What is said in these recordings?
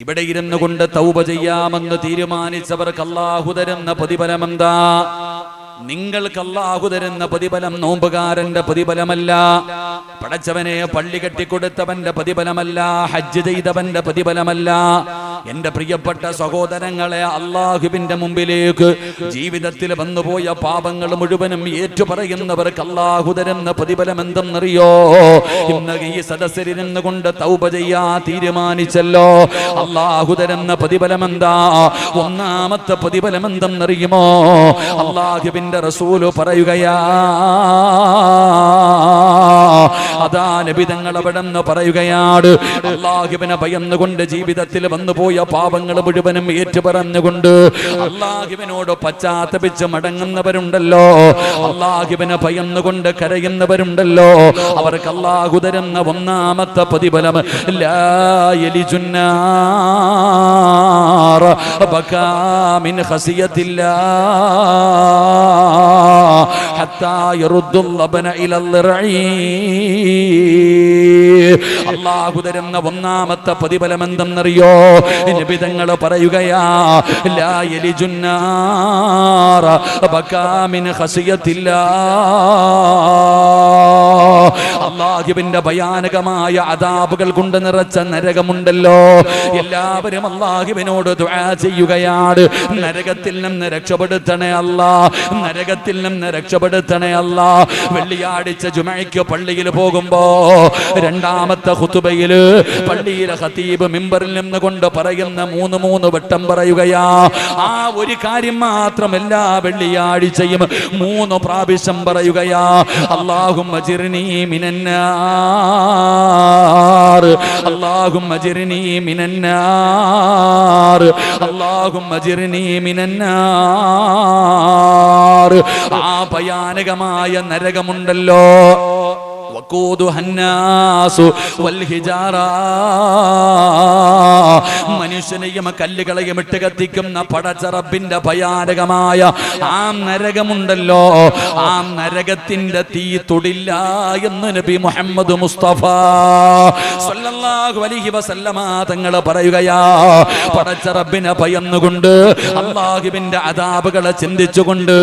ഇവിടെ ഇരുന്നു കൊണ്ട് തൗപ ചെയ്യാമെന്ന് തീരുമാനിച്ചവർക്ക് അല്ലാഹു തരുന്ന പ്രതിഫലമെന്താ? നിങ്ങൾക്ക് അള്ളാഹു തരുന്ന പ്രതിഫലം നോമ്പുകാരന്റെ പ്രതിഫലമല്ല. പടച്ചവനെ പള്ളി കെട്ടിക്കൊടുത്തവന്റെ പ്രതിഫലമല്ല. ഹജ്ജ് ചെയ്തവന്റെ പ്രതിഫലമല്ല. എന്റെ പ്രിയപ്പെട്ട സഹോദരങ്ങളെ അള്ളാഹുവിന്റെ മുമ്പിലേക്ക് ജീവിതത്തിൽ വന്നുപോയ പാപങ്ങൾ മുഴുവനും ഏറ്റുപറയുന്നവർക്ക് അള്ളാഹു തരുന്ന പ്രതിഫലം എന്തെന്നറിയോ? ഇന്ന് ഈ സദസ്സിലിരുന്ന് നിന്നുകൊണ്ട് തൗബ ചെയ്യാ തീരുമാനിച്ചല്ലോ. അള്ളാഹു തരുന്ന പ്രതിഫലം എന്താ? ഒന്നാമത്തെ പ്രതിഫലം എന്തെന്നറിയുമോ? അള്ളാഹുവിന്റെ റസൂൽ പറയുകയാ അതാ നബിതങ്ങൾ അവിടെ നിന്ന് പറയുകയാണ് അള്ളാഹുവിനെ ഭയന്നുകൊണ്ട് ജീവിതത്തിൽ വന്നുപോയ പാപങ്ങൾ മുഴുവനും ഏറ്റുപറഞ്ഞുകൊണ്ട് അള്ളാഹുവിനോട് പശ്ചാത്തപിച്ച് മടങ്ങുന്നവരുണ്ടല്ലോ അള്ളാഹുവിനെ ഭയന്നുകൊണ്ട് കരയുന്നവരുണ്ടല്ലോ അവർക്ക് അള്ളാഹു തരുന്ന ഒന്നാമത്തെ പ്രതിഫലം ലാ بكى من خزية الله ഹത്താ يرد اللبن ഇലൽ റഈ. അള്ളാഹു തരുന്ന ഒന്നാമത്തെ പ്രതിഫലം എന്തെന്നറിയോ? നിബിതങ്ങൾ പറയുകയാ ലാ യലിജുന്നാർ ബകാ മിൻ ഖസിയത്തില്ലാ. അള്ളാഹുവിന്റെ ഭയാനകമായ അതാപുകൾ കൊണ്ട് നിറച്ച നരകമുണ്ടല്ലോ. എല്ലാവരും അള്ളാഹുവിനോട് ചെയ്യുകയാണ്. നരകത്തിൽ നിന്ന് രക്ഷപ്പെടുത്തണേ അല്ല. നരകത്തിൽ നിന്ന് രക്ഷപ്പെടുത്തണേ അല്ല. വെള്ളിയാഴ്ച ജുമയ്ക്ക് പള്ളിയിൽ പോകുമ്പോ രണ്ടാമത്തെ ഹുതുബയിൽ പള്ളിയിലെ ഖതീബ് മിമ്പറിൽ നിന്ന് കൊണ്ട് പറയുന്ന മൂന്ന് മൂന്ന് വട്ടം പറയുകയാ. ആ ഒരു കാര്യം മാത്രം എല്ലാ വെള്ളിയാഴ്ചയും മൂന്ന് പ്രാവശ്യം പറയുകയാ. അള്ളാഹും അജിർനി മിനന്നാർ അള്ളാഹും അജിർനി മിനന്നാർ അള്ളാഹും അജിർനി മിനന്നാർ ആ ഭയാനകമായ നരകമുണ്ടല്ലോ വഖൂദുഹ الناس والحجارة മനുഷ്യനെയും കല്ലുകളെയും ഇട്ട് കത്തിക്കുന്ന പടച്ചറബിന്റെ ഭയാനകമായ ആ നരകമുണ്ടല്ലോ. ആ നരകത്തിന്റെ തീ തൊടില്ല എന്ന് നബി മുഹമ്മദ് മുസ്തഫ സല്ലല്ലാഹു അലൈഹി വസല്ലമ തങ്ങൾ പറയുകയാ പടച്ചറബിനെ ഭയന്നുകൊണ്ട് അള്ളാഹുവിന്റെ അതാപുകളെ ചിന്തിച്ചുകൊണ്ട്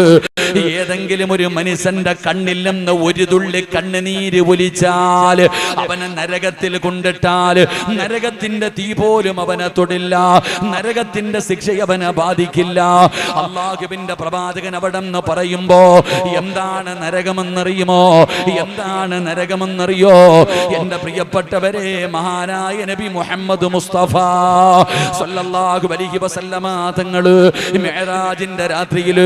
ഏതെങ്കിലും ഒരു മനുഷ്യന്റെ കണ്ണിൽ നിന്ന് ഒരു തുള്ളി കണ്ണുനീര് ഒലിച്ചാൽ അവനെ നരകത്തിൽ കൊണ്ടിട്ടാൽ നരകത്തിന്റെ തീ പോലും അവനെ തൊടില്ല. നരകത്തിന്റെ ശിക്ഷ അവനെ ബാധിക്കില്ല. അള്ളാഹുവിന്റെ പ്രവാചകൻ അവിടെ നിന്ന് പറയുമ്പോ എന്താണ് നരകമെന്നറിയുമോ? എന്താണ് നരകമെന്നറിയോ? എന്റെ പ്രിയപ്പെട്ടവരെ മഹാനായ നബി മുഹമ്മദ് മുസ്തഫ സല്ലല്ലാഹു അലൈഹി വസല്ലമ തങ്ങൾ മെഹറാജിന്റെ രാത്രിയിൽ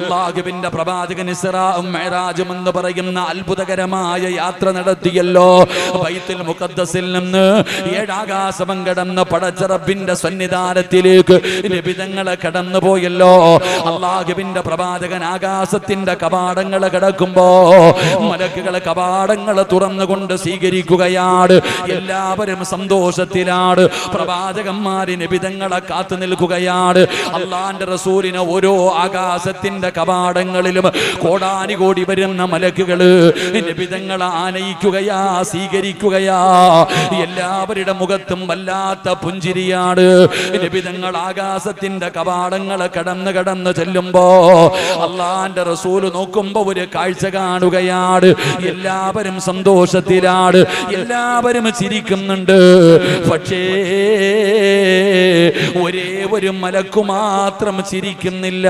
അള്ളാഹുവിന്റെ പ്രവാചകൻ ഇസ്റാഉം മെഹറാജും എന്ന് പറയുന്ന അത്ഭുതകരമായ യാത്ര നടത്തിയല്ലോ. ബൈത്തുൽ മുഖദ്ദസിൽ നിന്ന് ഏഴാകാശമം കടന്ന പടച്ചറബിന്റെ സന്നിധാനത്തിലേക്ക്. നിബിതങ്ങളെ കടന്നു പോയല്ലോ അള്ളാഹുവിന്റെ പ്രവാചകൻ ആകാശത്തിന്റെ കവാടങ്ങൾ കിടക്കുമ്പോ മലക്കുകളെ കവാടങ്ങൾ തുറന്നുകൊണ്ട് സ്വീകരിക്കുകയാണ്. എല്ലാവരും സന്തോഷത്തിലാണ്. പ്രവാചകന്മാര് നിബിതങ്ങളെ കാത്തു നിൽക്കുകയാണ്. അള്ളാന്റെ റസൂലിന് ഓരോ ആകാശത്തിന്റെ കവാടങ്ങളിലും കോടാനി കോടി വരുന്ന മലക്കുകൾ നിബിതങ്ങളെ ആനയിക്കുകയാ സ്വീകരിക്കുകയാ. എല്ലാവരുടെ മുഖത്തും വല്ലാത്ത പുഞ്ചിരിയാണ്. നിബിതങ്ങൾ ആകാശത്തിന്റെ കവാടങ്ങളെ കടന്ന് കടന്ന് ചെല്ലുമ്പോ അള്ളാന്റെ റസൂൽ നോക്കുമ്പോ ഒരു കാഴ്ച കാണുകയാണ്. എല്ലാവരും സന്തോഷത്തിലാണ്. എല്ലാവരും ചിരിക്കുന്നുണ്ട്. പക്ഷേ ഒരേ ഒരു മലക്കു മാത്രം ചിരിക്കുന്നില്ല.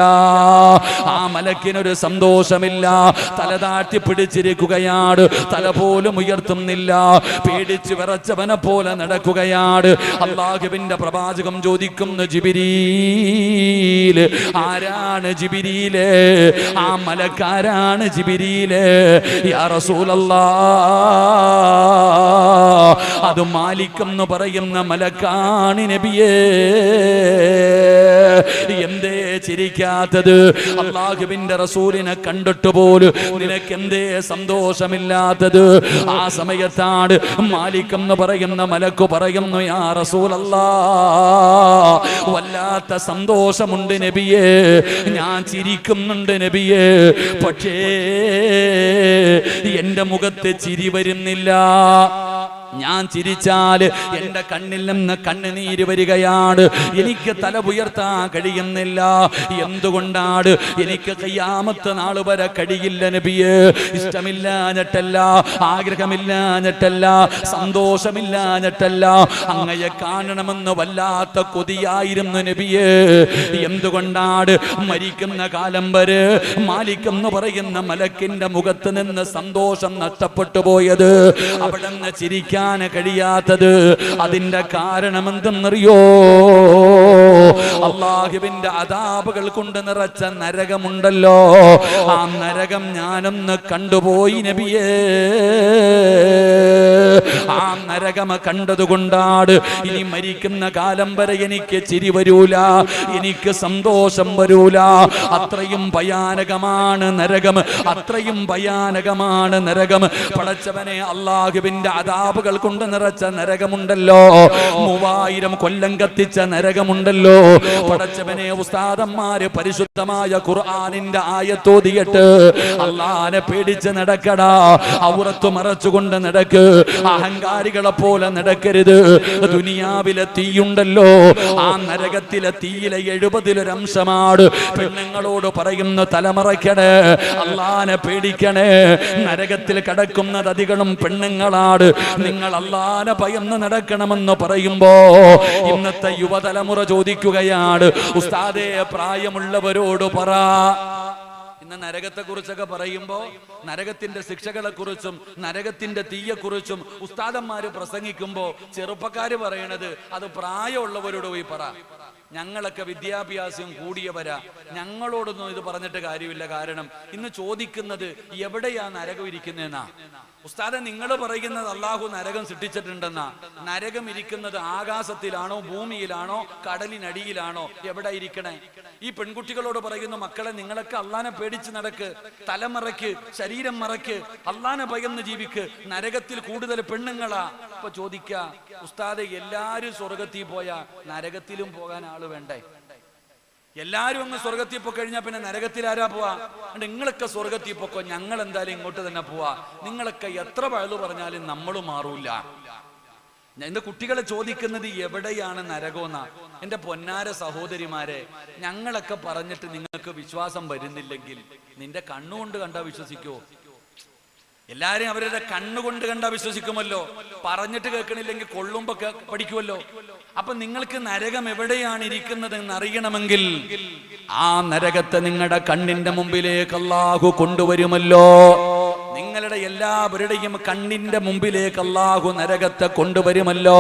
ആ മലക്കിനൊരു സന്തോഷമില്ല. തല താഴ്ത്തി പിടിച്ചിരിക്കുകയാണ്. തല പോലും ഉയർത്തുന്നില്ല. പേടിച്ചു വിറച്ചവനെ പോലെ നടക്കുകയാണ്. അള്ളാഹുവിന്റെ പ്രവാചകം ചോദിക്കുന്നു ജിബിരീൽ ആരാണ് ജിബിരിയിൽ? ആ മലക്കാരാണ് ജിബിരിയിൽ. അത് മാലിക്കെന്ന് പറയുന്ന മലക്കാണി നബിയേ. എന്തേ ചിരിക്കാത്തത്? അള്ളാഹുബിന്റെ റസൂലിനെ കണ്ടിട്ട് പോലും നിനക്ക് എന്തേ സന്തോഷമില്ലാത്തത്? ആ സമയത്താണ് മാലിക്കെന്ന് പറയുന്ന മലക്കു പറയുന്നു യാ റസൂലല്ലാ വല്ലാത്ത സന്തോഷമുണ്ട് നബിയേ. ഞാൻ ചിരിക്കുന്നുണ്ട് നബിയേ. പക്ഷേ എന്റെ മുഖത്ത് ചിരി വരുന്നില്ല. ഞാൻ ചിരിച്ചാൽ എന്റെ കണ്ണിൽ നിന്ന് കണ്ണുനീര് വരികയാണ്. എനിക്ക് തല ഉയർത്താൻ കഴിയുന്നില്ല. എന്തുകൊണ്ടാണ്? എനിക്ക് കയ്യാമത്തെ നാൾ വരെ കഴിയില്ല നബിയെ. ഇഷ്ടമില്ലാഞ്ഞിട്ടല്ല ആഗ്രഹമില്ലാഞ്ഞിട്ടല്ല സന്തോഷമില്ലാഞ്ഞിട്ടല്ല. അങ്ങയെ കാണണമെന്ന് വല്ലാത്ത കൊതിയായിരുന്നു നബിയെ. എന്തുകൊണ്ടാണ്? മരിക്കുന്ന കാലം വരെ മാലിക്കെന്ന് പറയുന്ന മലക്കിന്റെ മുഖത്ത് നിന്ന് സന്തോഷം നഷ്ടപ്പെട്ടു പോയത്. അവിടെ നിന്ന് ചിരിക്കാൻ കഴിയാത്തത് അതിന്റെ കാരണം എന്തെന്നറിയോ അള്ളാഹുവിന്റെ അതാപുകൾ കൊണ്ട് നിറച്ച നരകമുണ്ടല്ലോ. ആ നരകം ഞാനൊന്ന് കണ്ടുപോയി നബിയേ. ആ നരകം കണ്ടതുകൊണ്ടാണ് ഇനി മരിക്കുന്ന കാലം വരെ എനിക്ക് ചിരി വരൂല എനിക്ക് സന്തോഷം വരൂല. അത്രയും ഭയാനകമാണ് നരകം അത്രയും ഭയാനകമാണ് നരകം. പടച്ചവനെ അള്ളാഹുവിന്റെ അതാപുകൾ കൊണ്ട് നിറച്ച നരകമുണ്ടല്ലോ. മൂവായിരം കൊല്ലം കത്തിച്ച നരകമുണ്ടല്ലോ. പടച്ചവനെ ഉസ്താദന്മാര് പരിശുദ്ധമായ ഖുർആാനിന്റെ ആയത്തോതിയിട്ട് അള്ളാനെ പേടിച്ച് നടക്കടാ. ഔറത്ത് മറച്ചുകൊണ്ട് നടക്ക്. അഹങ്കാരികളെ പോലെ നടക്കരുത്. ദുനിയാവിലെ തീയുണ്ടല്ലോ. ആ നരകത്തിലെ തീയിലെ എഴുപതിലൊരംശമാണ്. പെണ്ണുങ്ങളോട് പറയുന്ന തലമറയ്ക്കണേ. അള്ളാനെ പേടിക്കണേ. നരകത്തിൽ കടക്കുന്നത് അധികളും പെണ്ണുങ്ങളാണ്. നിങ്ങൾ അള്ളാനെ ഭയന്ന് നടക്കണമെന്ന് പറയുമ്പോ ഇന്നത്തെ യുവതലമുറ ചോദിക്കുകയാണ് ഉസ്താദേ പ്രായമുള്ളവരോട് പറ. ഇന്ന് നരകത്തെ കുറിച്ചൊക്കെ പറയുമ്പോ നരകത്തിന്റെ ശിക്ഷകളെ കുറിച്ചും നരകത്തിന്റെ തീയെ കുറിച്ചും ഉസ്താദന്മാര് പ്രസംഗിക്കുമ്പോ ചെറുപ്പക്കാര് പറയണത് അത് പ്രായമുള്ളവരോട് പോയി പറ. ഞങ്ങളൊക്കെ വിദ്യാഭ്യാസം കൂടിയവരാ. ഞങ്ങളോടൊന്നും ഇത് പറഞ്ഞിട്ട് കാര്യമില്ല. കാരണം ഇന്ന് ചോദിക്കുന്നത് എവിടെയാ നരകം ഇരിക്കുന്നതെന്നാ ഉസ്താദെ നിങ്ങൾ പറയുന്നത് അള്ളാഹു നരകം സൃഷ്ടിച്ചിട്ടുണ്ടെന്നാ. നരകം ഇരിക്കുന്നത് ആകാശത്തിലാണോ ഭൂമിയിലാണോ കടലിനടിയിലാണോ എവിടെ ഇരിക്കണേ? ഈ പെൺകുട്ടികളോട് പറയുന്ന മക്കളെ നിങ്ങളൊക്കെ അള്ളാനെ പേടിച്ച് നടക്ക്. തലമറയ്ക്ക് ശരീരം മറയ്ക്ക് അള്ളാനെ ഭയന്ന് ജീവിക്ക്. നരകത്തിൽ കൂടുതൽ പെണ്ണുങ്ങളാ. ഇപ്പൊ ചോദിക്ക ഉസ്താദെ എല്ലാരും സ്വർഗത്തിൽ പോയാ നരകത്തിലും പോകാൻ ആൾ വേണ്ടേ? എല്ലാരും അങ്ങ് സ്വർഗത്തിൽ പോയി കഴിഞ്ഞാൽ പിന്നെ നരകത്തിൽ ആരാ പോവാ? നിങ്ങളൊക്കെ സ്വർഗത്തിൽ പോക്കോ ഞങ്ങൾ എന്തായാലും ഇങ്ങോട്ട് തന്നെ പോവാ. നിങ്ങളൊക്കെ എത്ര വഴുതു പറഞ്ഞാലും നമ്മൾ മാറൂല. എന്റെ കുട്ടികളെ ചോദിക്കുന്നത് എവിടെയാണ് നരകോന്ന? എന്റെ പൊന്നാര സഹോദരിമാരെ ഞങ്ങളൊക്കെ പറഞ്ഞിട്ട് നിങ്ങൾക്ക് വിശ്വാസം വരുന്നില്ലെങ്കിൽ നിന്റെ കണ്ണുകൊണ്ട് കണ്ടാ വിശ്വസിക്കോ? എല്ലാരും അവരുടെ കണ്ണുകൊണ്ട് കണ്ടാ വിശ്വസിക്കുമല്ലോ പറഞ്ഞിട്ട് കേൾക്കണില്ലെങ്കിൽ കൊള്ളുമ്പോ പഠിക്കുമല്ലോ അപ്പൊ നിങ്ങൾക്ക് നരകം എവിടെയാണ് ഇരിക്കുന്നത് എന്ന് അറിയണമെങ്കിൽ ആ നരകത്തെ നിങ്ങളുടെ കണ്ണിന്റെ മുമ്പിലേക്ക് അല്ലാഹു കൊണ്ടുവരുമല്ലോ. എല്ലാവരുടെയും കണ്ണിന്റെ മുമ്പിലേക്ക് അല്ലാഹു നരകത്തെ കൊണ്ടുവരുമല്ലോ.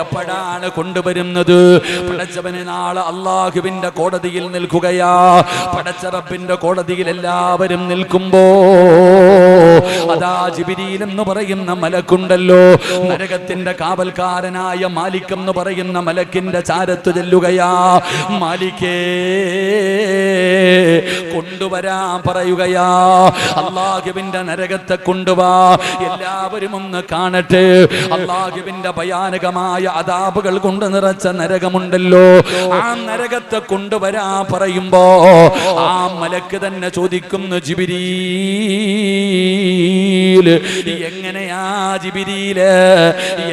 എപ്പോഴാണ് കൊണ്ടുവരുന്നത്? പടച്ചവന് നാളെ അള്ളാഹുവിന്റെ കോടതിയിൽ നിൽക്കുകയാ. പടച്ചറപ്പിന്റെ കോടതിയിൽ എല്ലാവരും നിൽക്കുമ്പോ അതാ ജിബിരിയിൽ എന്ന് പറയുന്ന മലക്കുണ്ടല്ലോ. നരകത്തിന്റെ കാവൽക്കാരനായ മാലിക് എന്ന് പറയുന്ന മലക്കിന്റെ ചാരത്ത് ചെല്ലുകയാ. മാലിക്കേ കൊണ്ടുവരാൻ പറയുകയാ. അള്ളാഹുവിന്റെ നരകത്തെ കൊണ്ടുവാ. എല്ലാവരും ഒന്ന് കാണട്ടെ. അള്ളാഹുവിന്റെ ഭയാനകമായ അതാപുകൾ കൊണ്ട് നിറച്ച നരകമുണ്ടല്ലോ. ആ നരകത്തെ കൊണ്ടുവരാ പറയുമ്പോ ആ മലക്ക് തന്നെ ചോദിക്കുന്നു ജിബിരീൽ എങ്ങനെയാ ജിബിരിയിൽ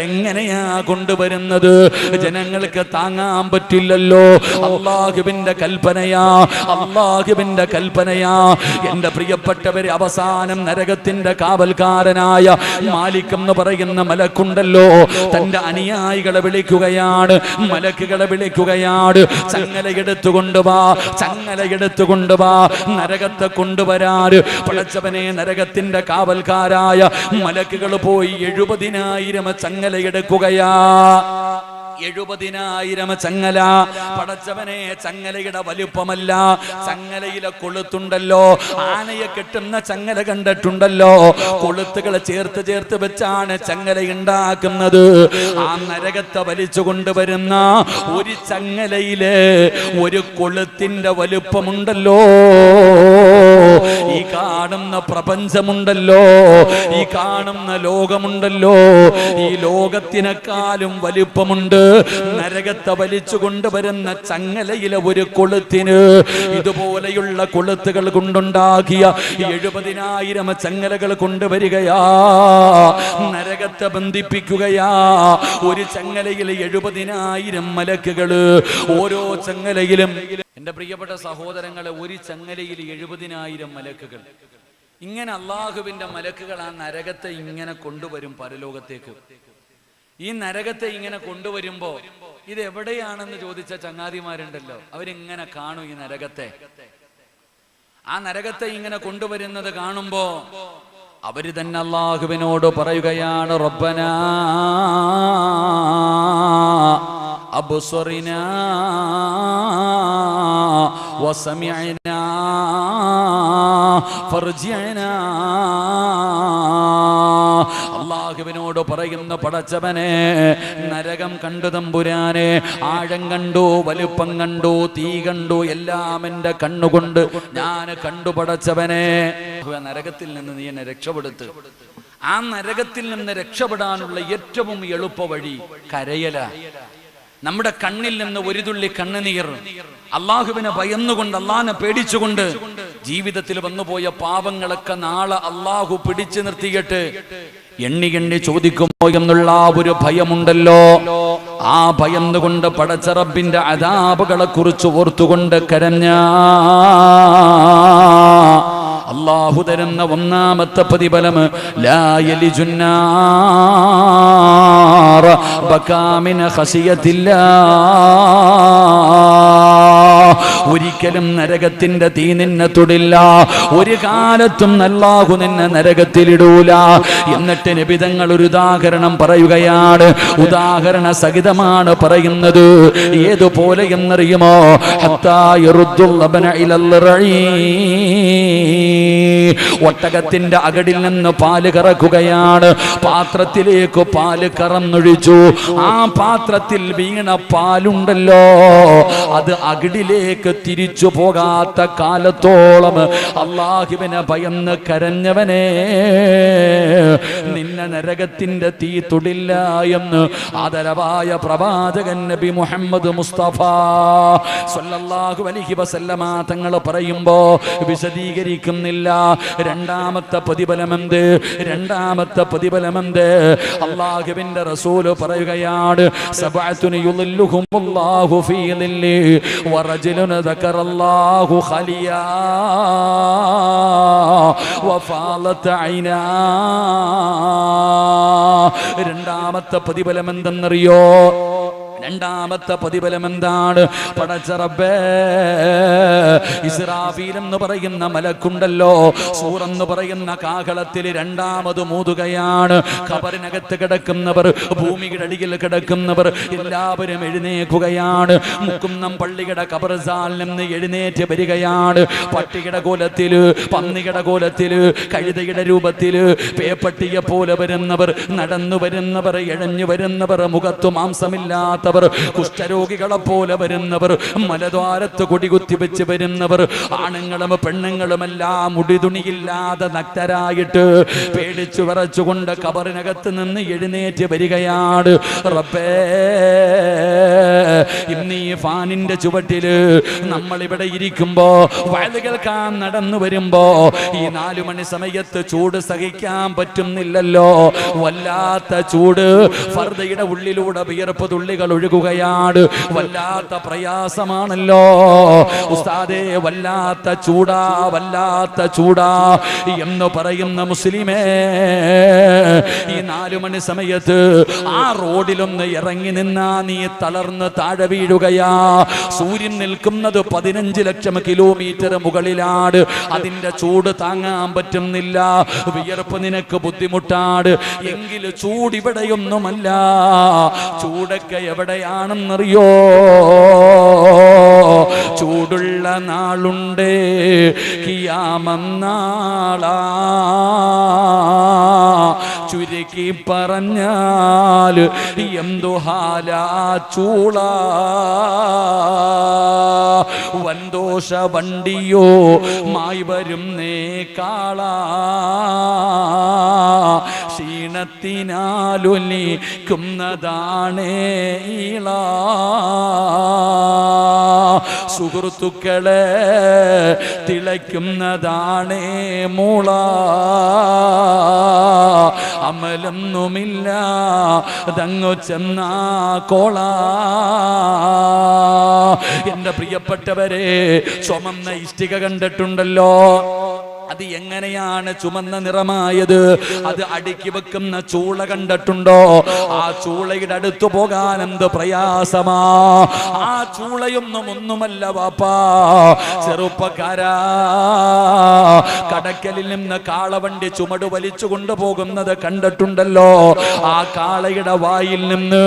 എങ്ങനെയാ കൊണ്ടുവരുന്നത്? ജനങ്ങൾക്ക് താങ്ങാൻ പറ്റില്ലല്ലോ. അള്ളാഹുവിന്റെ കൽപ്പനയാ. അള്ളാഹുവിന്റെ കൽപ്പനയാ. എന്റെ പ്രിയപ്പെട്ടവരെ അവസാനം നരകത്തിന്റെ കാവൽക്കാരനായ മാലിക് എന്ന് പറയുന്ന മലക്കുണ്ടല്ലോ. തന്റെ അനുയായികളെ വിളിക്കുകയാണ്. മലക്കുകളെ വിളിക്കുകയാണ്. ചങ്ങല എടുത്തുകൊണ്ടുവാ ചങ്ങല എടുത്തുകൊണ്ടുവാ നരകത്തെ കൊണ്ടുവരാറ്. പടച്ചവനെ നരകത്തിന്റെ കാവൽക്കാരായ മലക്കുകൾ പോയി എഴുപതിനായിരം ചങ്ങല എടുക്കുകയാ. എഴുപതിനായിരം ചങ്ങല. പടച്ചവനെ ചങ്ങലയുടെ വലുപ്പമല്ല. ചങ്ങലയിലെ കൊളുത്തുണ്ടല്ലോ. ആനയെ കെട്ടുന്ന ചങ്ങല കണ്ടിട്ടുണ്ടല്ലോ. കൊളുത്തുകൾ ചേർത്ത് ചേർത്ത് വെച്ചാണ് ചങ്ങല ഉണ്ടാക്കുന്നത്. ആ നരകത്തെ വലിച്ചു കൊണ്ടുവരുന്ന ഒരു ചങ്ങലയിൽ ഒരു കൊളുത്തിന്റെ വലുപ്പമുണ്ടല്ലോ. ഈ കാണുന്ന പ്രപഞ്ചമുണ്ടല്ലോ. ഈ കാണുന്ന ലോകമുണ്ടല്ലോ. ഈ ലോകത്തിനെക്കാളും വലിപ്പമുണ്ട്. നരകത്തെ വലിച്ചു കൊണ്ടുവരുന്ന ചങ്ങലയിലെ ഒരു കൊളുത്തിന് ഇതുപോലെയുള്ള കൊളുത്തുകൾ കൊണ്ടുണ്ടാക്കിയ എഴുപതിനായിരം ചങ്ങലകൾ കൊണ്ടുവരികയാ. നരകത്തെ ബന്ധിപ്പിക്കുകയാ. ഒരു ചങ്ങലയിൽ എഴുപതിനായിരം മലക്കുകൾ ഓരോ ചങ്ങലയിലും. എന്റെ പ്രിയപ്പെട്ട സഹോദരങ്ങളെ ഒരു ചങ്ങലയിൽ എഴുപതിനായിരം മലക്കുകൾ. ഇങ്ങനെ അള്ളാഹുവിന്റെ മലക്കുകൾ ആ നരകത്തെ ഇങ്ങനെ കൊണ്ടുവരും പരലോകത്തേക്ക്. ഈ നരകത്തെ ഇങ്ങനെ കൊണ്ടുവരുമ്പോ ഇത് എവിടെയാണെന്ന് ചോദിച്ച ചങ്ങാതിമാരുണ്ടല്ലോ. അവരിങ്ങനെ കാണും ഈ നരകത്തെ? ആ നരകത്തെ ഇങ്ങനെ കൊണ്ടുവരുന്നത് കാണുമ്പോ അവർ തന്നെ അള്ളാഹുവിനോട് പറയുകയാണ് റബ്ബന അബുസ്വറിന വസമിഅന ഫർജിഅന. അള്ളാഹുവിനോട് പറയുന്ന പടച്ചവനെ നരകം കണ്ടു തമ്പുരാനെ ആഴം കണ്ടു വലുപ്പം കണ്ടു തീ കണ്ടു എല്ലാം എന്റെ കണ്ണുകൊണ്ട് ഞാൻ കണ്ടു പടച്ചവനെ. നരകത്തിൽ നിന്ന് നീ എന്നെ രക്ഷപ്പെടുത്ത്. ആ നരകത്തിൽ നിന്ന് രക്ഷപ്പെടാനുള്ള ഏറ്റവും എളുപ്പ വഴി കരയല. നമ്മുടെ കണ്ണിൽ നിന്ന് ഒരു തുള്ളി കണ്ണുനീർ. അള്ളാഹുവിനെ ഭയന്നുകൊണ്ട് അള്ളാഹിനെ പേടിച്ചുകൊണ്ട് ജീവിതത്തിൽ വന്നുപോയ പാപങ്ങളൊക്കെ നാളെ അള്ളാഹു പിടിച്ചു നിർത്തിയിട്ട് എണ്ണി എണ്ണി ചോദിക്കുമോ എന്നുള്ള ഒരു ഭയമുണ്ടല്ലോ. ആ ഭയന്നുകൊണ്ട് പടച്ചറബിന്റെ അതാപകളെ കുറിച്ച് ഓർത്തുകൊണ്ട് കരഞ്ഞ അള്ളാഹു തരുന്ന ഒന്നാമത്തെ പ്രതിഫലം ലായലി ജുന്നാർ ബക്കാമിന ഹസിയത്തില്ല. ഒരിക്കലും നരകത്തിന്റെ തീ നിന്നെ തൊടില്ല. ഒരു കാലത്തും അല്ലാഹു നിന്നെ നരകത്തിലിടൂല. എന്നിട്ട് നിബിതങ്ങൾ ഒരു ഉദാഹരണം പറയുകയാണ്. ഉദാഹരണ സഹിതമാണ് പറയുന്നത്. ഏതുപോലെ എന്നറിയുമോ. ഒട്ടകത്തിന്റെ അകടിൽ നിന്ന് പാൽ കറക്കുകയാണ്. പാത്രത്തിലേക്ക് പാൽ കറന്നൊഴിച്ചു. ആ പാത്രത്തിൽ വീണ പാലുണ്ടല്ലോ. അത് അകിടിലേക്ക് തിരിച്ചു പോകാത്ത കാലത്തോളം അള്ളാഹുവിനെ ഭയന്ന് കരഞ്ഞവനെ നിന്നെ നരകത്തിന്റെ തീ തൊടില്ല എന്ന് ആദരവായ പ്രവാചകൻ നബി മുഹമ്മദ് മുസ്തഫ സല്ലല്ലാഹു അലൈഹി വസല്ലമ തങ്ങൾ പറയുമ്പോ വിശദീകരിക്കുന്നില്ല. രണ്ടാമത്തെ പ്രതിഫലമെന്ത്? രണ്ടാമത്തെ പ്രതിഫലമെന്ത്? അള്ളാഹുവിന്റെ റസൂൽ പറയുകയാണ് സബഅത്തുൻ യുളില്ലുഹുമുല്ലാഹു ഫീ ളില്ലി വറജുലുൻ الله خليا വഫാലത്ത് عينا. രണ്ടാമത്തെ പ്രതിഫലം എന്തെന്നറിയോ രണ്ടാമത്തെ പ്രതിഫലം എന്താണ് പടച്ചറബേ എന്ന് പറയുന്ന മലക്കുണ്ടല്ലോ. സൂറെന്ന് പറയുന്ന കാഹളത്തിൽ രണ്ടാമത് മൂതുകയാണ്. കബറിനകത്ത് കിടക്കുന്നവർ ഭൂമിയുടെ അടിയിൽ കിടക്കുന്നവർ എല്ലാവരും എഴുന്നേക്കുകയാണ് മുക്കുന്നം പള്ളിയുടെ കബർസാൽ നിന്ന് എഴുന്നേറ്റ് വരികയാണ്. പട്ടിയുടെ കോലത്തിൽ പന്നിയുടെ കോലത്തിൽ കഴുതയുടെ രൂപത്തിൽ പേപ്പട്ടിയെ പോലെ വരുന്നവർ നടന്നു വരുന്നവർ എഴഞ്ഞു വരുന്നവർ മുഖത്തു മാംസമില്ലാത്തവർ കുഷ്ഠരോഗികളെ പോലെ വരുന്നവർ മലദ്വാരത്ത് കൊടികുത്തി വെച്ച് വരുന്നവർ ആണുങ്ങളും പെണ്ണുങ്ങളുമെല്ലാം മുടിതുണിയില്ലാതെ നഗ്നരായിട്ട് പേടിച്ചു വിറച്ചുകൊണ്ട് കബറിനകത്ത് നിന്ന് എഴുന്നേറ്റ് വരികയാണ്. റബ്ബേ ഇന്ന് ഈ ഫാനിന്റെ ചുവട്ടിൽ നമ്മൾ ഇവിടെ ഇരിക്കുമ്പോ വയത് കേൾക്കാൻ നടന്നു വരുമ്പോ ഈ നാലു മണി സമയത്ത് ചൂട് സഹിക്കാൻ പറ്റുന്നില്ലല്ലോ. വല്ലാത്ത ചൂട്. ഫർദയുടെ ഉള്ളിലൂടെ വിയർപ്പ് തുള്ളികൾ ഒഴുകുകയാണ് വല്ലാത്ത പ്രയാസമാണല്ലോ. ഉസ്താദേ വല്ലാത്ത ചൂടാ വല്ലാത്ത ചൂടാ. എന്ന് പറയുന്ന മുസ്ലിമേ ഈ നാലു മണി സമയത്ത് ആ റോഡിലൊന്ന് ഇറങ്ങി നിന്നാ നീ തളർന്ന് താഴെ വീഴുകയാ. സൂര്യൻ നിൽക്കുന്നത് പതിനഞ്ച് ലക്ഷം കിലോമീറ്റർ മുകളിലാണ് അതിന്റെ ചൂട് താങ്ങാൻ പറ്റുന്നില്ല. വിയർപ്പ് നിനക്ക് ബുദ്ധിമുട്ടാണ് എങ്കിൽ ചൂടിവിടെയൊന്നുമല്ല. ചൂടൊക്കെ ചൂടൊക്കെ എവിടെയാണെന്നറിയോ? ചൂടുള്ള നാളുണ്ട് കിയാമന്നാളാ ചുരുക്കി പറഞ്ഞാൽ എന്തുഹാല ചൂള? വന്തോഷ വണ്ടിയോ മായി വരും നേ കാള? ക്ഷീണത്തിനാലൊലിക്കുന്നതാണ് ഈള? സുഹൃത്തുക്കളെ തിളയ്ക്കുന്നതാണ് മൂള. അമലൊന്നുമില്ല തങ്ങു ചെന്ന കോള. എന്റെ പ്രിയപ്പെട്ടവരെ ചുമന്ന ഇഷ്ടിക കണ്ടിട്ടുണ്ടല്ലോ. അത് എങ്ങനെയാണ് ചുമന്ന നിറമായത്? അത് അടുക്കി വെക്കുന്ന ചൂള കണ്ടിട്ടുണ്ടോ? ആ ചൂളയുടെ അടുത്തു പോകാൻ എന്ത് പ്രയാസമാ? ആ ചൂളയൊന്നും ഒന്നുമല്ല വാപ്പാ ചെറുപ്പക്കാരാ. കടക്കലിൽ നിന്ന് കാളവണ്ടി ചുമട് വലിച്ചു കൊണ്ടുപോകുന്നത് കണ്ടിട്ടുണ്ടല്ലോ. ആ കാളയുടെ വായിൽ നിന്ന്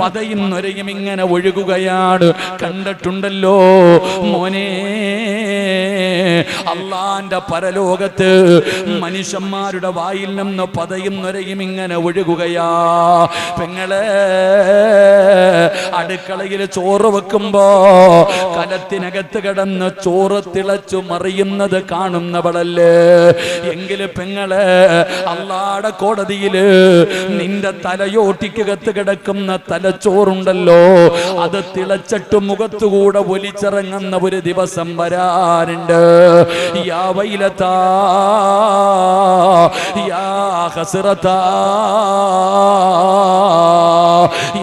പതയും നൊരയും ഇങ്ങനെ ഒഴുകുകയാണ് കണ്ടിട്ടുണ്ടല്ലോ. മോനെ അള്ളാന്റെ പരലോകത്ത് മനുഷ്യന്മാരുടെ വായിൽ നിന്ന് പതയും നൊരയും ഇങ്ങനെ ഒഴുകുകയാ. പെങ്ങളെ അടുക്കളയിൽ ചോറ് വെക്കുമ്പോ കലത്തിനകത്ത് കിടന്ന് ചോറ് തിളച്ചു മറിയുന്നത് കാണുന്നവളല്ലേ? എങ്കിൽ പെങ്ങളെ അള്ളാടെ കോടതിയിൽ നിന്റെ തലയോട്ടിക്കകത്ത് കിടക്കുന്ന തലച്ചോറുണ്ടല്ലോ അത് തിളച്ചിട്ട് മുഖത്തുകൂടെ ഒലിച്ചിറങ്ങുന്ന ഒരു ദിവസം വരാനുണ്ട്. യാ വൈലത്താ യാ ഹസ്രത്താ.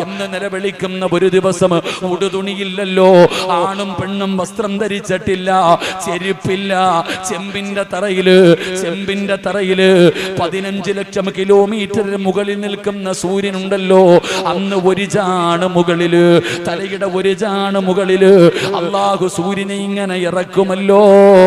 എന്ന് നിലവിളിക്കുന്ന ഒരു ദിവസം ഉടുതുണിയില്ലല്ലോ. ആണും പെണ്ണും വസ്ത്രം ധരിച്ചിട്ടില്ല. ചെരുപ്പില്ല. ചെമ്പിന്റെ തറയിൽ ചെമ്പിന്റെ തറയിൽ പതിനഞ്ച് ലക്ഷം കിലോമീറ്റർ മുകളിൽ നിൽക്കുന്ന സൂര്യനുണ്ടല്ലോ. അന്ന് ഒരു ചാണ് മുകളിൽ തലയുടെ ഒരു ചാണ് മുകളിൽ. അള്ളാഹു സൂര്യനെ ഇങ്ങനെ ഇറക്കുമല്ലോ.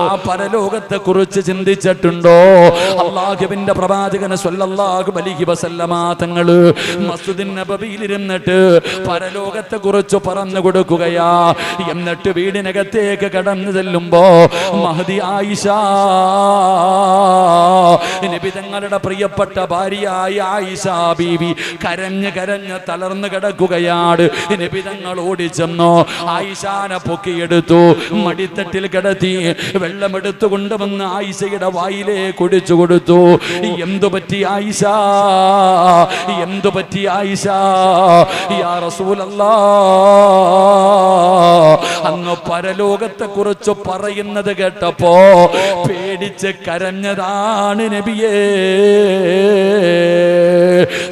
ആ പരലോകത്തെ കുറിച്ച് ചിന്തിച്ചിട്ടുണ്ടോ? അള്ളാഹുവിന്റെ പ്രവാചകന് സ്വല്ലല്ലാഹു അലൈഹി വസല്ലമ നബവിയിൽ പരലോകത്തെ കുറിച്ച് പറഞ്ഞു കൊടുക്കുകയാ. എന്നിട്ട് വീടിനകത്തേക്ക് കടന്നു ചെല്ലുമ്പോ മഹദി ആയിഷ പ്രിയപ്പെട്ട ഭാര്യയായ ആയിഷ ബീവി കരഞ്ഞ് കരഞ്ഞ് തളർന്നു കിടക്കുകയാണ്. നബി തങ്ങൾ ഓടിച്ചെന്നോ ആയിഷാനെ പൊക്കിയെടുത്തു. മടിത്തട്ടിൽ കിടത്തി. വെള്ളമെടുത്തു കൊണ്ടുവന്ന് ആയിഷയുടെ വായിലേ കുടിച്ചു കൊടുത്തു. എന്തു പറ്റി ആയിഷ? എന്തു പറ്റി ആയിഷ? യാ അങ്ങ് പരലോകത്തെ കുറിച്ച് പറയുന്നത് കേട്ടപ്പോ പേടിച്ച് കരഞ്ഞതാണ് നബിയേ.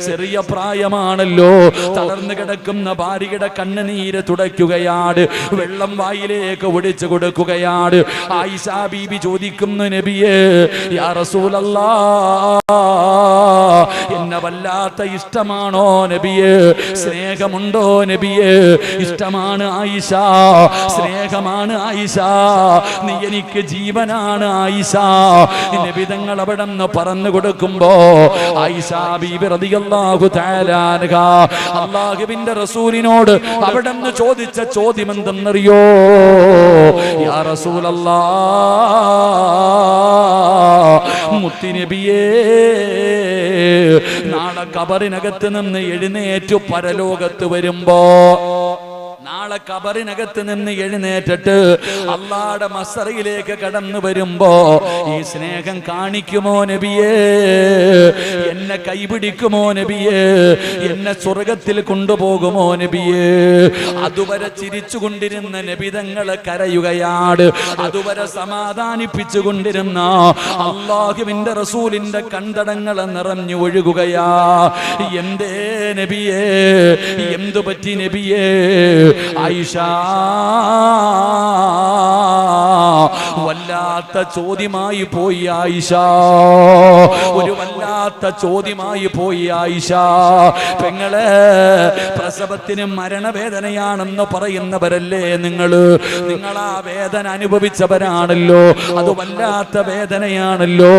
ചെറിയ പ്രായമാണല്ലോ. തളർന്നു കിടക്കുന്ന ഭാര്യയുടെ കണ്ണുനീര് തുടയ്ക്കുകയാണ്. വെള്ളം വായിലേക്ക് ഒടിച്ചു കൊടുക്കുകയാണ്. ആയിഷ ബീബി ചോദിക്കുന്നു നബിയേ യാ റസൂലല്ലാ എന്നെ വല്ലാത്ത ഇഷ്ടമാണോ നബിയേ? സ്നേഹമുണ്ടോ നബിയേ? ഇഷ്ടമാണ് ആയിഷ സ്നേഹമാണ് ആയിഷ. നീ എനിക്ക് ജീവനാണ് ആയിഷ. നബി തങ്ങൾ അവിടെ നിന്ന് പറഞ്ഞു കൊടുക്കുമ്പോ ആയിഷ ബീബി റതിയല്ലാഹു തആല അള്ളാഹുവിന്റെ റസൂലിനോട് അവിടെ നിന്ന് ചോദിച്ച ചോദ്യം എന്തെന്നറിയോ യാ റസൂലല്ലാ മുത്തിനബിയേ നാളെ കബറിനകത്ത് നിന്ന് എഴുന്നേറ്റു പരലോകത്ത് വരുമ്പോ നാളെ കബറിനകത്ത് നിന്ന് എഴുന്നേറ്റിട്ട് അള്ളാടെ മസറയിലേക്ക് കടന്നു വരുമ്പോ ഈ സ്നേഹം കാണിക്കുമോ നബിയേ? എന്നെ കൈപിടിക്കുമോ നബിയേ? എന്നെ സ്വർഗത്തിൽ കൊണ്ടുപോകുമോ നബിയേ? അതുവരെ ചിരിച്ചുകൊണ്ടിരുന്ന നബിതങ്ങളെ കരയുകയാണ് അതുവരെ സമാധാനിപ്പിച്ചു കൊണ്ടിരുന്ന അള്ളാഹുവിന്റെ റസൂലിന്റെ കണ്ടടങ്ങളെ നിറഞ്ഞു ഒഴുകുകയാ. എന്തേ നബിയേ? എന്തു പറ്റി നബിയേ? ആയിഷ വല്ലാത്ത ചോദ്യമായി പോയി ആയിഷ. ഒരു വല്ലാത്ത ചോദ്യമായി പോയി ആയിഷ. പെങ്ങളെ പ്രസവത്തിന് മരണവേദനയാണെന്ന് പറയുന്നവരല്ലേ നിങ്ങൾ നിങ്ങൾ ആ വേദന അനുഭവിച്ചവരാണല്ലോ. അത് വല്ലാത്ത വേദനയാണല്ലോ.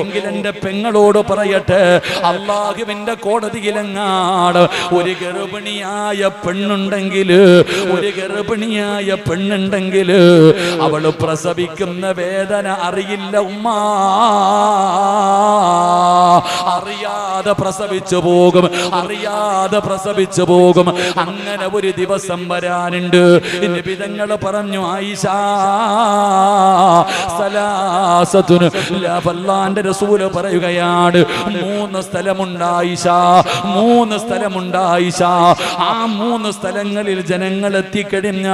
എങ്കിൽ എന്റെ പെങ്ങളോട് പറയട്ടെ അള്ളാഹുവിന്റെ കോടതിയിലെങ്ങാട് ഒരു ഗർഭിണിയായ പെണ്ണുണ്ടെങ്കിൽ ഒരു ഗർഭിണിയായ പെണ്ണുണ്ടെങ്കിൽ അവൾ പ്രസവിക്കുന്ന വേദന അറിയില്ല ഉമ്മ. അറിയാതെ പ്രസവിച്ചു പോകും അറിയാതെ പ്രസവിച്ചു പോകും. അങ്ങനെ ഒരു ദിവസം വരാനുണ്ട്. നിബിതങ്ങൾ പറഞ്ഞു ആയിഷ സലാസത്തുന് അല്ലാന്റെ റസൂൽ പറയുകയാണ് മൂന്ന് സ്ഥലമുണ്ടായിഷ മൂന്ന് സ്ഥലമുണ്ടായിഷ ആ മൂന്ന് സ്ഥലങ്ങളിൽ ജനങ്ങൾ എത്തിക്കഴിഞ്ഞ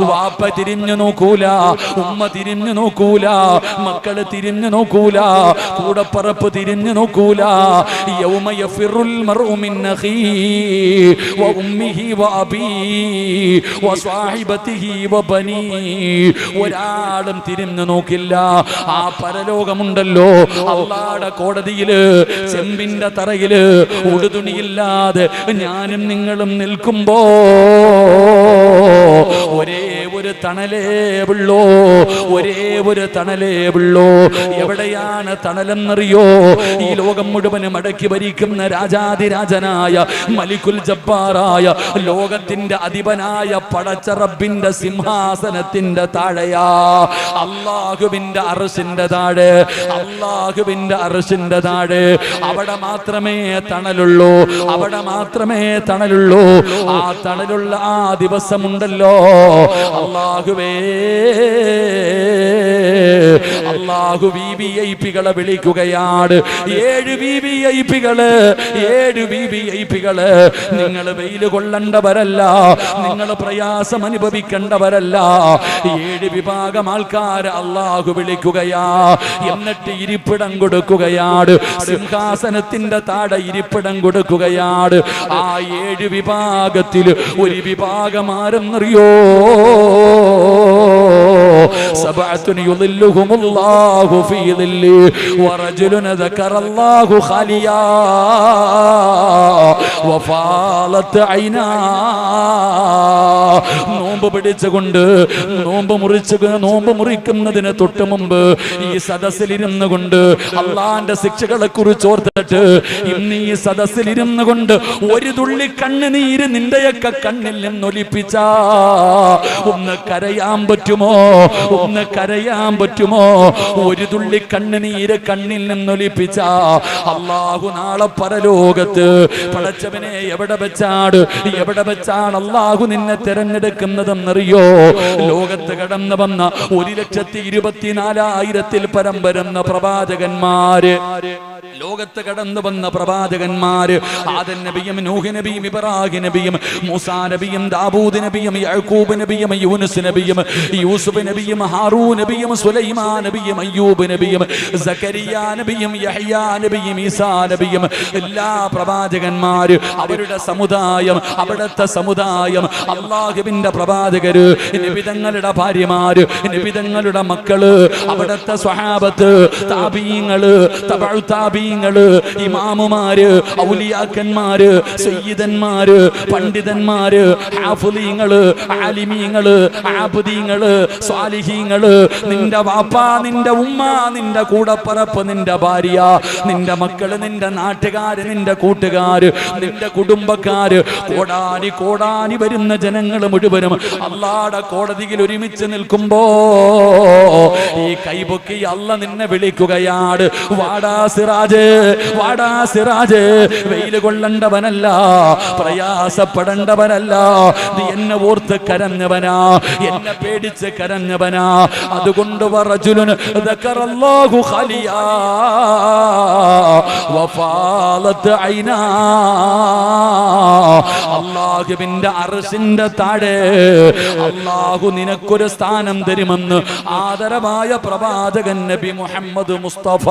വാപ്പ തിരിഞ്ഞു നോക്കൂല ഉമ്മ തിരിഞ്ഞു നോക്കൂല. മക്കൾ തിരിഞ്ഞു നോക്കൂല കൂടപ്പറപ്പ് തിരിഞ്ഞു നോക്കൂല. ഒരാളും തിരിഞ്ഞു നോക്കില്ല. ആ പരലോകമുണ്ടല്ലോ. അള്ളാടെ കോടതിയിൽ ചെമ്പിന്റെ തറയിൽ ഉടുതുണിയില്ലാതെ ഞാനും നിങ്ങളും നിൽക്കുമ്പോ ഒരേ ഒരു തണലേ ഉള്ളോ? ഒരേ ഒരു തണലേ ഉള്ളോ? എവിടെയാണ് തണലെന്നറിയോ? ഈ ലോകം മുഴുവനും അടക്കി ഭരിക്കുന്ന രാജാതിരാജനായ മലിക്കുൽ ജബ്ബാറായ ലോകത്തിന്റെ അധിപനായ പടച്ചറബിന്റെ സിംഹാസനത്തിന്റെ താഴയാ. അള്ളാഹുവിന്റെ അറസിന്റെ താഴെ അള്ളാഹുവിന്റെ അറസിന്റെ താഴെ. അവിടെ മാത്രമേ തണലുള്ളൂ അവിടെ മാത്രമേ തണലുള്ളൂ. ആ തണലുള്ള ആ ദിവസമുണ്ടല്ലോ. Allahu Allahu V V I പികളെ വിളിക്കുകയാണ്. ഏഴ് വി വി ഐ പികൾ ഏഴ് വി വി ഐ പികൾ. നിങ്ങൾ വെയിൽ കൊള്ളണ്ടവരല്ല നിങ്ങൾ പ്രയാസം അനുഭവിക്കേണ്ടവരല്ല. ഏഴ് വിഭാഗം ആൾക്കാർ അള്ളാഹു വിളിക്കുകയാ. എന്നിട്ട് ഇരിപ്പിടം കൊടുക്കുകയാണ്. സിംഹാസനത്തിന്റെ താഴെ ഇരിപ്പിടം കൊടുക്കുകയാണ്. ആ ഏഴ് വിഭാഗത്തിൽ ഒരു വിഭാഗം ആരെന്നറിയോ? سبعة يظلهم الله في ظله ورجل ذكر الله خاليا വഫാലത്ത് ഐന നോമ്പ് പിടിച്ചുകൊണ്ട് നോമ്പ് മുറിച്ച് നോമ്പ് മുറിക്കുന്നതിന് തൊട്ട് മുമ്പ് ഈ സദസ്സിലിരുന്നു കൊണ്ട് അള്ളാന്റെ ശിക്ഷകളെ കുറിച്ച് ഓർത്തിട്ട് ഇന്ന് ഈ സദസ്സിലിരുന്നു കൊണ്ട് ഒരു തുള്ളി കണ്ണുനീര് നിന്റെയൊക്കെ കണ്ണിൽ നിന്നൊലിപ്പിച്ച. ഒന്ന് കരയാൻ പറ്റുമോ? ഒന്ന് കരയാൻ പറ്റുമോ? ഒരു തുള്ളി കണ്ണുനീര് കണ്ണിൽ നിന്നൊലിപ്പിച്ച. അള്ളാഹു നാളെ പരലോകത്ത് പടച്ചവനെ എവിടെ വെച്ചാട്? എവിടെ വെച്ചാണ് അള്ളാഹു നിന്നെ തിരഞ്ഞെടുക്കുന്നതെന്നറിയോ? ലോകത്ത് കടന്നു വന്ന ഒരു ലക്ഷത്തി ഇരുപത്തിനാലായിരത്തിൽ പരം വരുന്ന പ്രവാചകന്മാര്. ലോകത്ത് കടന്നു വന്ന പ്രവാചകന്മാര്. ആദൻ നബിയും നൂഹ് നബിയും ഇബ്രാഹിം നബിയും മൂസാ നബിയും ദാവൂദ് നബിയും യഅ്കൂബ് നബിയും യൂനുസ് നബിയും യൂസുഫ് നബിയും ഹാറൂ നബിയും സുലൈമാൻ നബിയും അയ്യൂബ് നബിയും സക്കരിയ നബിയും യഹ്യാ നബിയും ഈസാ നബിയും എല്ലാ പ്രവാചകന്മാര് അവരുടെ സമുദായം അവിടുത്തെ സമുദായം അള്ളാഹുവിന്റെ പ്രവാചകര് നിബിതങ്ങളുടെ ഭാര്യമാര് നിബിതങ്ങളുടെ മക്കൾ അവിടുത്തെ സ്വഹാബത്ത് താപീങ്ങൾ താപീങ്ങൾ ഇമാമുമാര് ഔലിയാക്കന്മാര് സയ്യിദന്മാര് പണ്ഡിതന്മാര് ഹാഫുലീങ്ങൾ ആലിമീങ്ങൾ ആബുദീങ്ങൾ സ്വാലിഹീങ്ങൾ നിന്റെ വാപ്പ നിന്റെ ഉമ്മ നിന്റെ കൂടപ്പറപ്പ് നിന്റെ ഭാര്യ നിന്റെ മക്കൾ നിന്റെ നാട്ടുകാര് നിന്റെ കൂട്ടുകാര് നിന്റെ കുടുംബക്കാര് കോടാനി കോടാനി വരുന്ന ജനങ്ങൾ മുഴുവനും അള്ളാടെ കോടതിയിൽ ഒരുമിച്ച് നിൽക്കുമ്പോ ഈ കൈപൊക്കി അല്ല നിന്നെ വിളിക്കുകയാട് വാടാ സിറാജ് വാടാ സിറാജ് വെയിൽ കൊള്ളണ്ടവനല്ല പ്രയാസപ്പെടേണ്ടവനല്ല. നീ എന്നെ ഓർത്ത് കരഞ്ഞവനാ എന്നെ പേടിച്ച് കരഞ്ഞവനാ. അതുകൊണ്ട് വറജുലുൻ ഐനാ. അള്ളാഹുവിന്റെ അർശിന്റെ താഴെ അള്ളാഹു നിനക്കൊരു സ്ഥാനം തരുമെന്ന് ആദരവായ പ്രവാചകൻ നബി മുഹമ്മദ് മുസ്തഫ.